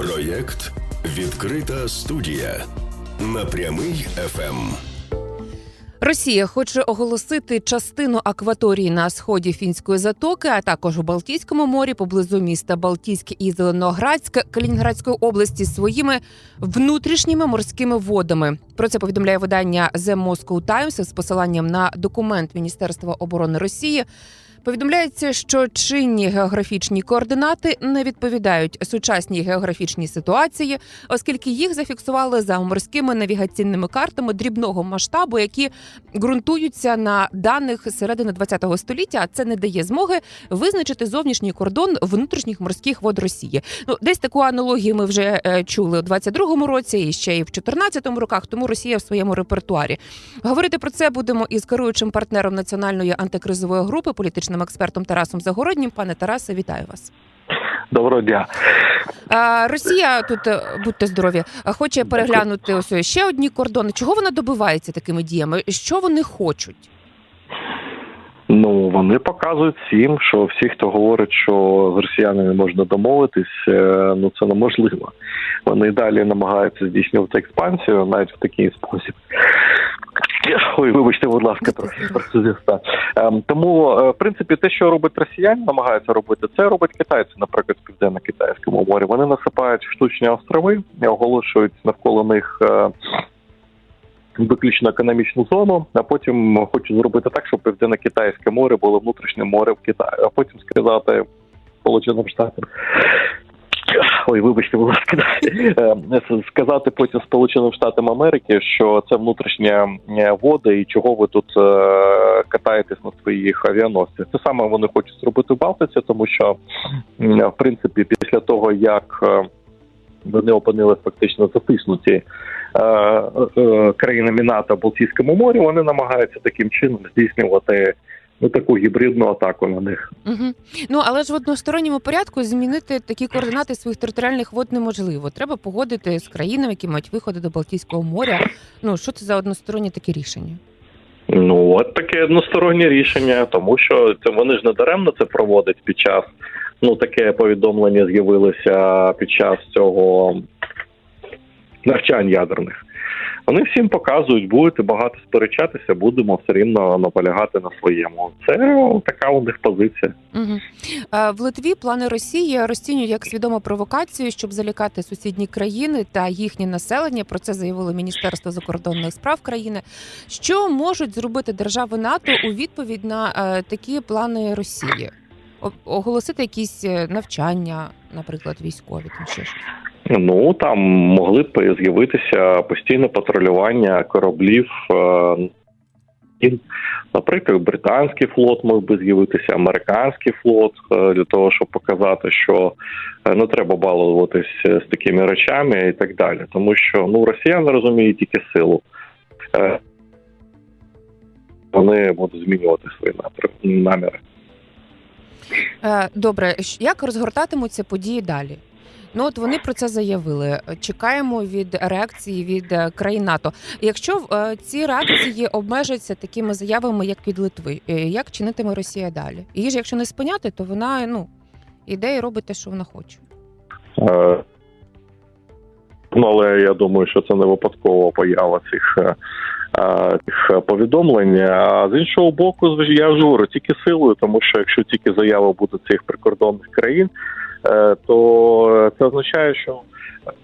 Проєкт Відкрита студія на прямий Ем. ФМ. Росія хоче оголосити частину акваторії на сході фінської затоки, а також у Балтійському морі поблизу міста Балтійськ і Зеленоградськ Калінінградської області своїми внутрішніми морськими водами. Про це повідомляє видання The Moscow Times з посиланням на документ Міністерства оборони Росії. Повідомляється, що чинні географічні координати не відповідають сучасній географічній ситуації, оскільки їх зафіксували за морськими навігаційними картами дрібного масштабу, які ґрунтуються на даних середини ХХ століття. А це не дає змоги визначити зовнішній кордон внутрішніх морських вод Росії. Ну десь таку аналогію ми вже е, чули у 22-му році і ще й в 14-му роках. Тому Росія в своєму репертуарі. Говорити про це будемо із керуючим партнером національної антикризової групи, політичним експертом Тарасом Загороднім. Пане Тарасе, вітаю вас. Доброго дня. Росія тут е, будьте здорові, е, хоче переглянути ось ще одні кордони. Чого вона добивається такими діями? Що вони хочуть? Ну вони показують всім, що всі, хто говорить, що з росіянами можна домовитись, е, ну це неможливо. Вони далі намагаються здійснювати експансію навіть в такий спосіб. Ой, вибачте, будь ласка, трохи процесіста. Ем, тому, е, в принципі, те, що робить росіяни, намагаються робити, це робить китайці, наприклад, в південно-китайському морі. Вони насипають штучні острови і оголошують навколо них. Виключно економічну зону, а потім хочуть зробити так, щоб південно-китайське море було внутрішнім морем Китаю, а потім сказати Сполученим Штатам. Ой, вибачте, будь ласка, е, сказати потім Сполученим Штатам Америки, що це внутрішня е, вода, і чого ви тут е, катаєтесь на своїх авіаносцях. Це саме вони хочуть зробити в Балтиці, тому що в принципі після того як вони опинилися фактично затиснуті країнами НАТО в Балтійському морі, вони намагаються таким чином здійснювати ну таку гібридну атаку на них. Угу. Ну але ж в односторонньому порядку змінити такі координати своїх територіальних вод неможливо. Треба погодити з країнами, які мають виходи до Балтійського моря. Ну що це за одностороннє таке рішення? Ну от таке одностороннє рішення, тому що це вони ж не даремно це проводять під час. Ну таке повідомлення з'явилося під час цього навчань ядерних. Вони всім показують, будете багато сперечатися, будемо все рівно наполягати на своєму. Це така у них позиція. Угу. В Литві плани Росії розцінюють як свідому провокацію, щоб залякати сусідні країни та їхнє населення. Про це заявило Міністерство закордонних справ країни. Що можуть зробити держави НАТО у відповідь на е, такі плани Росії? Оголосити якісь е, навчання, наприклад, військові там ще щось. Ну там могли б з'явитися постійне патрулювання кораблів. е, Наприклад, британський флот мог би з'явитися, американський флот е, для того, щоб показати, що е, не треба балуватись з такими речами і так далі. Тому що ну росіяни розуміють тільки силу. Вони будуть змінювати свої наміри. Добре, як розгортатимуться події далі? Ну от вони про це заявили. Чекаємо від реакції від е, країн НАТО. Якщо е, ці реакції обмежаться такими заявами, як від Литви, е, як чинитиме Росія далі? Її ж, якщо не спиняти, то вона ну іде і робить те, що вона хоче. Ну, але я думаю, що це не випадкова поява цих, цих повідомлень. А з іншого боку, я ж говорю, тільки силою, тому що якщо тільки заява буде цих прикордонних країн, то це означає, що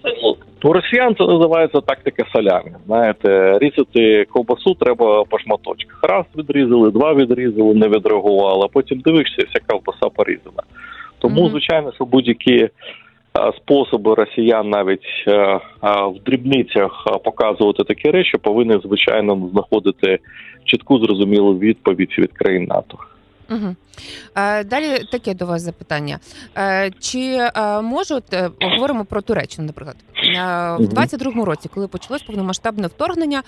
це, у росіян це називається тактика салями. Знаєте, різати ковбасу треба по шматочках. Раз відрізали, два відрізали, не відреагували, а потім дивишся, вся ковбаса порізана. Тому, звичайно, що будь-які е, способи росіян навіть е, е, в дрібницях е, показувати такі речі, повинні звичайно знаходити чітку зрозумілу відповідь від країн НАТО. Угу. Далі таке до вас запитання. Е, чи е, можуть говоримо про Туреччину, наприклад, в Мгм. 22-му році, коли почалось повномасштабне вторгнення,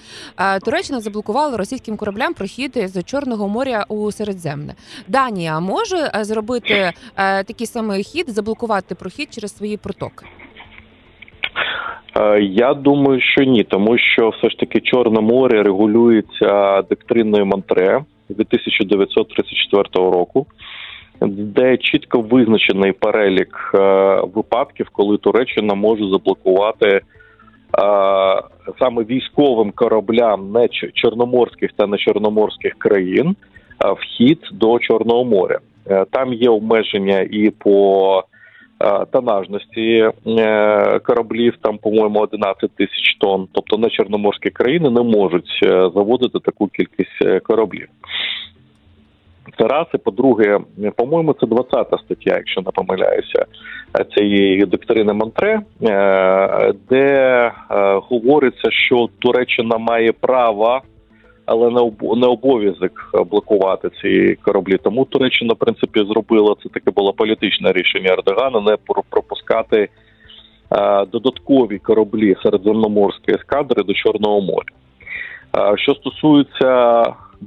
Туреччина заблокувала російським кораблям прохід з Чорного моря у Середземне. Данія може зробити такий самий хід, заблокувати прохід через свої протоки. Я думаю, що ні, тому що все ж таки Чорне море регулюється доктриною Монтре від 1934 року. де чітко визначений перелік е, випадків, коли Туреччина може заблокувати е, саме військовим кораблям не чорноморських та не чорноморських країн е, вхід до Чорного моря. Там є обмеження і по тонажності е, кораблів, там, по-моєму, 11 тисяч тонн. Тобто не чорноморські країни не можуть е, заводити таку кількість е, кораблів. Це раз, і по-друге, по-моєму, це 20 стаття, якщо не помиляюся, е, цієї доктрини Монтре, е, де е, говориться, що Туреччина має право, але не об- не обов'язок блокувати ці кораблі. Тому Туреччина, в принципі, зробила це таке було політичне рішення Ердогана не про- пропускати е, додаткові кораблі середземноморської ескадри до Чорного моря. Е, Що стосується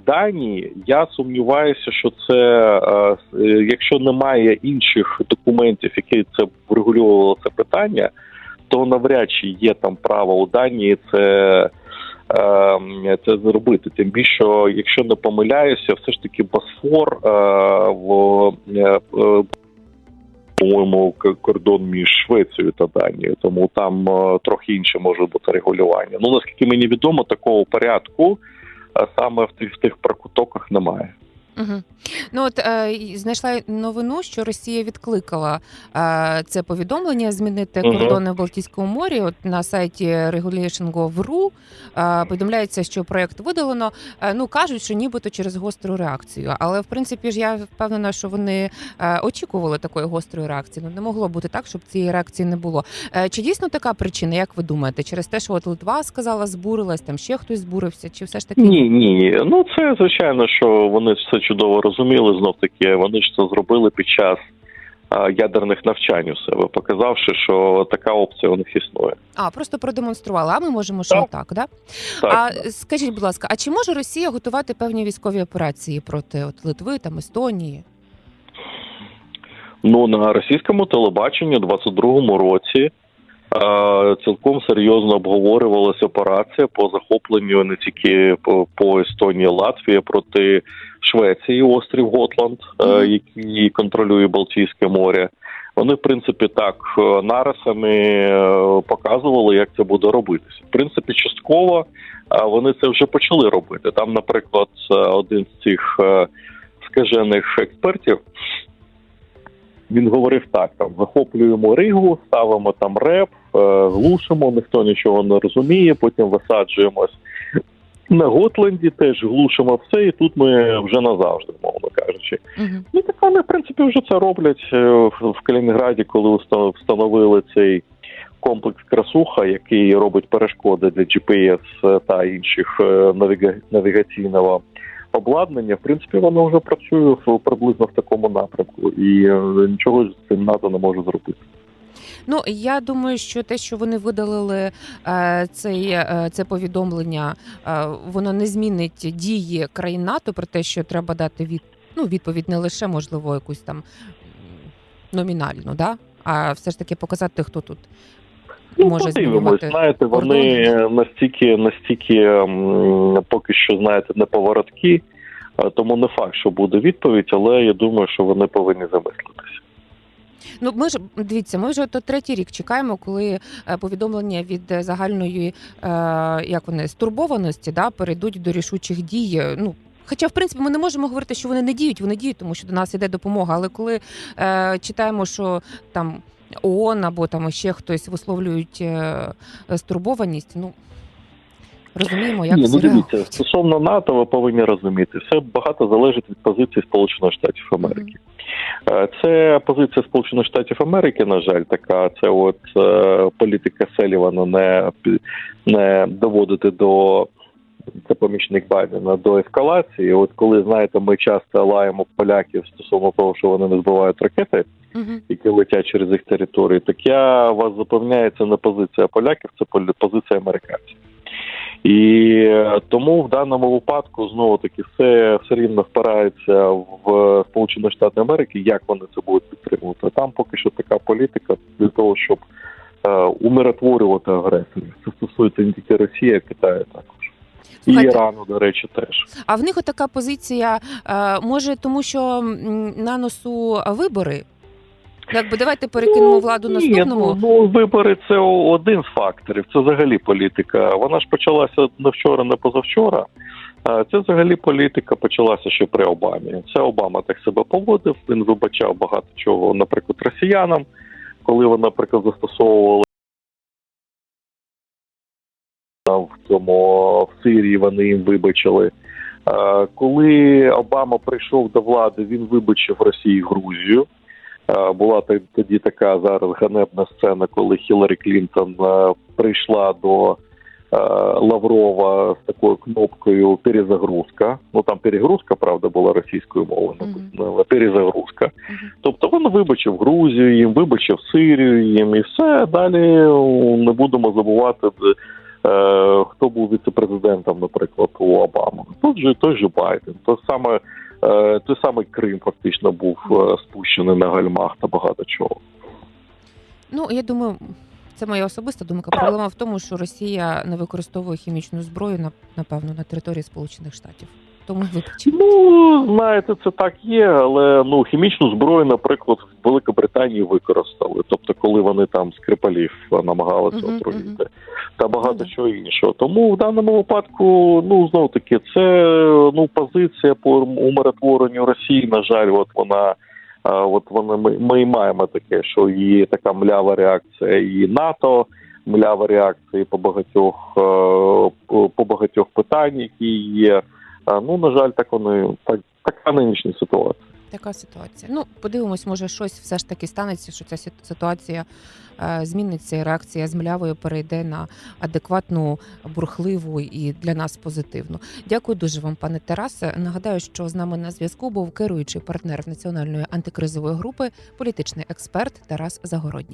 Данії, я сумніваюся, що це е, якщо немає інших документів, які це врегулювали це питання, то навряд чи є там право у Данії це, це зробити. Тим більше, якщо не помиляюся, все ж таки Босфор е, в е, е, по-моєму, кордон між Швецією та Данією, тому там трохи інше може бути регулювання. Ну наскільки мені відомо, такого порядку саме в тих прокутоках немає. Угу. Ну от е, знайшла новину, що Росія відкликала е, це повідомлення змінити Мгм. кордони в Балтійському морі. От на сайті Regulation.gov.ru е, повідомляється, що проект видалено. Е, ну кажуть, що нібито через гостру реакцію. Але в принципі ж я впевнена, що вони е, очікували такої гострої реакції. Ну не могло бути так, щоб цієї реакції не було. Е, чи дійсно така причина? Як ви думаєте, через те, що от Литва сказала, збурилась, там ще хтось збурився, чи все ж таки Ні, ні. Ну це звичайно, що вони все чудово розуміли. Знов таки, вони ж це зробили під час ядерних навчань у себе, показавши, що така опція у них існує. А, просто продемонстрували. А ми можемо що Так. так, да? Так, а скажіть, будь ласка, а чи може Росія готувати певні військові операції проти от Литви там Естонії? Ну на російському телебаченні у 22-му році цілком серйозно обговорювалася операція по захопленню не тільки по, по Естонії, Латвії проти Швеції, острів Готланд, е, який контролює Балтійське море. Вони, в принципі, так е, нарисами е, показували, як це буде робитися. В принципі, частково вони це вже почали робити. Там, наприклад, один з цих скажених експертів він говорив так: там захоплюємо Ригу, ставимо там реп, глушимо, ніхто нічого не розуміє. Потім висаджуємось на Готленді, теж глушимо все, і тут ми вже назавжди, мовно кажучи. Угу. Ну так вони, в принципі, вже це роблять е, в Калінінграді, коли встановили цей комплекс красуха, який робить перешкоди для GPS та інших е, навіга- навігаційного обладнання. В принципі, воно вже працює приблизно в такому напрямку, і е, нічого з цим НАТО не може зробити. Ну я думаю, що те, що вони видалили е, цей, е, це повідомлення, е, воно не змінить дії країн НАТО про те, що треба дати від, ну, відповідь не лише можливо якусь там номінальну, да? а все ж таки показати, хто тут Ну, може подивимось, знаєте, вони кордони. настільки, настільки поки що знаєте, неповороткі, е, тому не факт, що буде відповідь, але я думаю, що вони повинні замислитися. Ну, ми ж дивіться, ми вже то третій рік чекаємо, коли е, повідомлення від загальної е, як вони стурбованості да, перейдуть до рішучих дій. Ну хоча, в принципі, ми не можемо говорити, що вони не діють, вони діють, тому що до нас йде допомога. Але коли е, читаємо, що там ООН або там ще хтось висловлюють е, стурбованість, ну розуміємо, як Ні, всі ну дивіться, стосовно НАТО, ви повинні розуміти, все багато залежить від позиції Сполучених Штатів Америки. Е, Це позиція Сполучених Штатів Америки, на жаль, така. Це от е, політика Селівана не, не доводити до це помічник Байдена до ескалації. От коли знаєте, ми часто лаємо поляків стосовно того, що вони не збивають ракети, які летять через їх територію, так я вас запевняю, це не позиція поляків, це позиція американців. І е, тому в даному випадку знову таки все все рівно впирається в Сполучені Штати Америки, як вони це будуть підтримувати. Там поки що така політика для того, щоб е, умиротворювати агресорів. Це стосується не тільки Росії, а Китаю також. І Ірану, до речі, теж. А в них така позиція е, може, тому що на носу вибори. Якби давайте перекинемо владу Ні, наступному. Ну, ну, вибори це один з факторів. Це взагалі політика. Вона ж почалася не вчора, не позавчора. Це взагалі політика почалася ще при Обамі. Це Обама так себе поводив. Він вибачав багато чого, наприклад, росіянам, коли вони, наприклад, застосовували в цьому в Сирії, вони їм вибачили. Коли Обама прийшов до влади, він вибачив Росії Грузію. Була тоді така зараз ганебна сцена, коли Хіларі Клінтон прийшла до Лаврова з такою кнопкою перезагрузка. Ну там перегрузка, правда, була російською мовою, але перезагрузка. Мгм. Тобто він вибачив Грузію, їм вибачив Сирію їм і все. Далі не будемо забувати, е, хто був віцепрезидентом, наприклад, у Обами. Тут же той же Байден, той саме. Е, Той самий Крим фактично був е, спущений на гальмах та багато чого. Ну я думаю, це моя особиста думка. Проблема в тому, що Росія не використовує хімічну зброю на напевно на території Сполучених Штатів. Тому вибачте. Ну знаєте, це так є, але ну хімічну зброю, наприклад, в Великобританії використали. Тобто, коли вони там скрипалів намагалися Мгм, отруїти, мгм. Та багато чого іншого. Тому в даному випадку, ну знов таки, це ну позиція по умиротворенню Росії. На жаль, от вона. От вона ми, ми маємо таке, що є така млява реакція і НАТО, млява реакція по багатьох е, по багатьох питань, які є. Ну, на жаль, так вони так, така нинішня ситуація. Така ситуація. Ну, подивимось, може, щось все ж таки станеться, що ця ситуація е, зміниться, і реакція з млявою перейде на адекватну, бурхливу і для нас позитивну. Дякую дуже вам, пане Тарасе. Нагадаю, що з нами на зв'язку був керуючий партнер національної антикризової групи, політичний експерт Тарас Загородній.